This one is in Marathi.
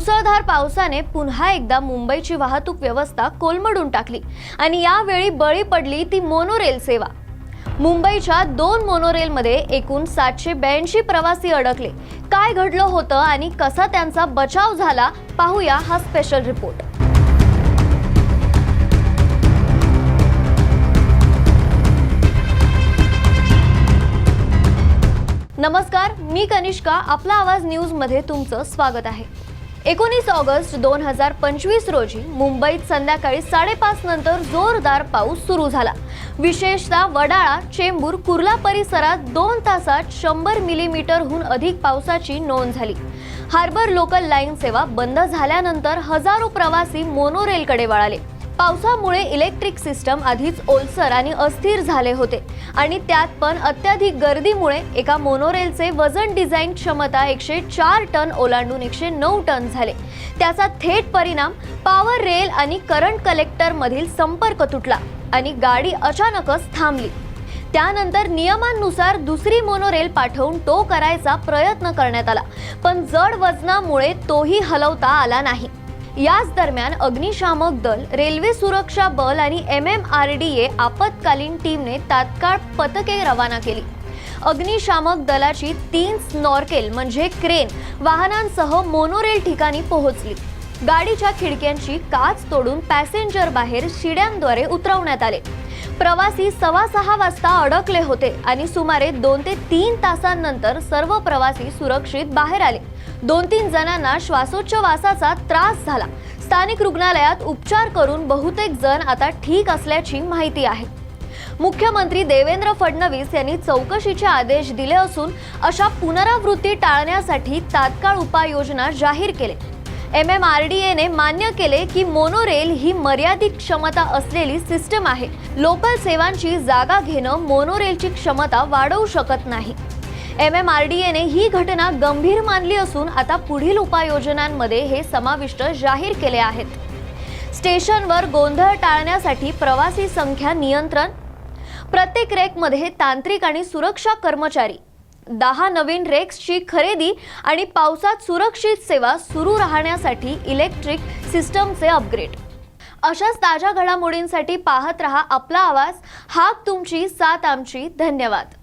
मुसळधार पावसाने पुन्हा एकदा मुंबईची वाहतूक व्यवस्था कोलमडून टाकली आणि यावेळी बळी पडली ती मोनोरेल सेवा. मुंबईच्या दोन मोनोरेलमध्ये एकूण सातशे ब्याऐंशी प्रवासी अडकले. काय घडलं होतं आणि कसा त्यांचा बचाव झाला पाहूया हा स्पेशल रिपोर्ट नमस्कार मी कनिष्का आपला आवाज न्यूजमध्ये तुमचं स्वागत आहे. एकोणीस ऑगस्ट दोन हजार पंचवीस रोजी मुंबईत संध्याकाळी साडेपाच नंतर जोरदार पाऊस सुरू झाला. विशेषतः वडाळा चेंबूर कुर्ला परिसरात दोन तासात शंभर मिलीमीटरहून अधिक पावसाची नोंद झाली. हार्बर लोकल लाईन सेवा बंद झाल्यानंतर हजारो प्रवासी मोनोरेलकडे वळाले. पावसामुळे इलेक्ट्रिक सिस्टम आधीच ओलसर आणि अस्थिर झाले होते. आणि त्यात पण अत्याधिक गर्दीमुळे एका मोनोरेलचे वजन डिझाईन क्षमता एकशे चार टन ओलांडून एकशे नऊ टन झाले. त्याचा थेट परिणाम पॉवर रेल आणि करंट कलेक्टरमधील संपर्क तुटला आणि गाडी अचानकच थांबली. त्यानंतर नियमांनुसार दुसरी मोनोरेल पाठवून टो करायचा प्रयत्न करण्यात आला पण जड वजनामुळे तोही हलवता आला नाही. याच दरम्यान अग्निशामक दल रेल्वे सुरक्षा बल आणि M M R D A आपत्कालीन टीमने तात्काळ पथके रवाना केली. अग्निशामक दलाची तीन स्नॉर्केल म्हणजे क्रेन वाहनांसह मोनोरेल ठिकाणी पोहोचली. गाडीच्या खिडक्यांची काच तोडून पॅसेंजर बाहेर शिड्यांद्वारे उतरवण्यात आले. प्रवासी सव्वा सहा वाजता अडकले होते आणि सुमारे दोन ते तीन तासांनंतर सर्व प्रवासी सुरक्षित बाहेर आले. दोन तीन जणांना श्वासोच्छवासाचा त्रास झाला. स्थानिक रुग्णालयात उपचार करून बहुतेक जण आता ठीक असल्याची माहिती आहे. मुख्यमंत्री देवेंद्र फडणवीस यांनी चौकशीचे आदेश दिले असून अशा पुनरावृत्ती टाळण्यासाठी तात्काळ उपाययोजना जाहीर केले. एम एम आर डी एने मान्य केले की मोनोरेल ही मर्यादित क्षमता असलेली सिस्टम आहे. लोकल सेवांची जागा घेणं मोनोरेलची क्षमता वाढवू शकत नाही. एम एम आर डी एने ही घटना गंभीर मानली असून आता पुढील उपाययोजनांमध्ये हे समाविष्ट जाहीर केले आहेत. स्टेशनवर गोंधळ टाळण्यासाठी प्रवासी संख्या नियंत्रण प्रत्येक रेकमध्ये तांत्रिक आणि सुरक्षा कर्मचारी दहा नवीन रेक्सची खरेदी आणि पावसात सुरक्षित सेवा सुरू राहण्यासाठी इलेक्ट्रिक सिस्टमचे अपग्रेड. अशाच ताज्या घडामोडींसाठी पाहत रहा आपला आवाज. हाक तुमची साथ आमची. धन्यवाद.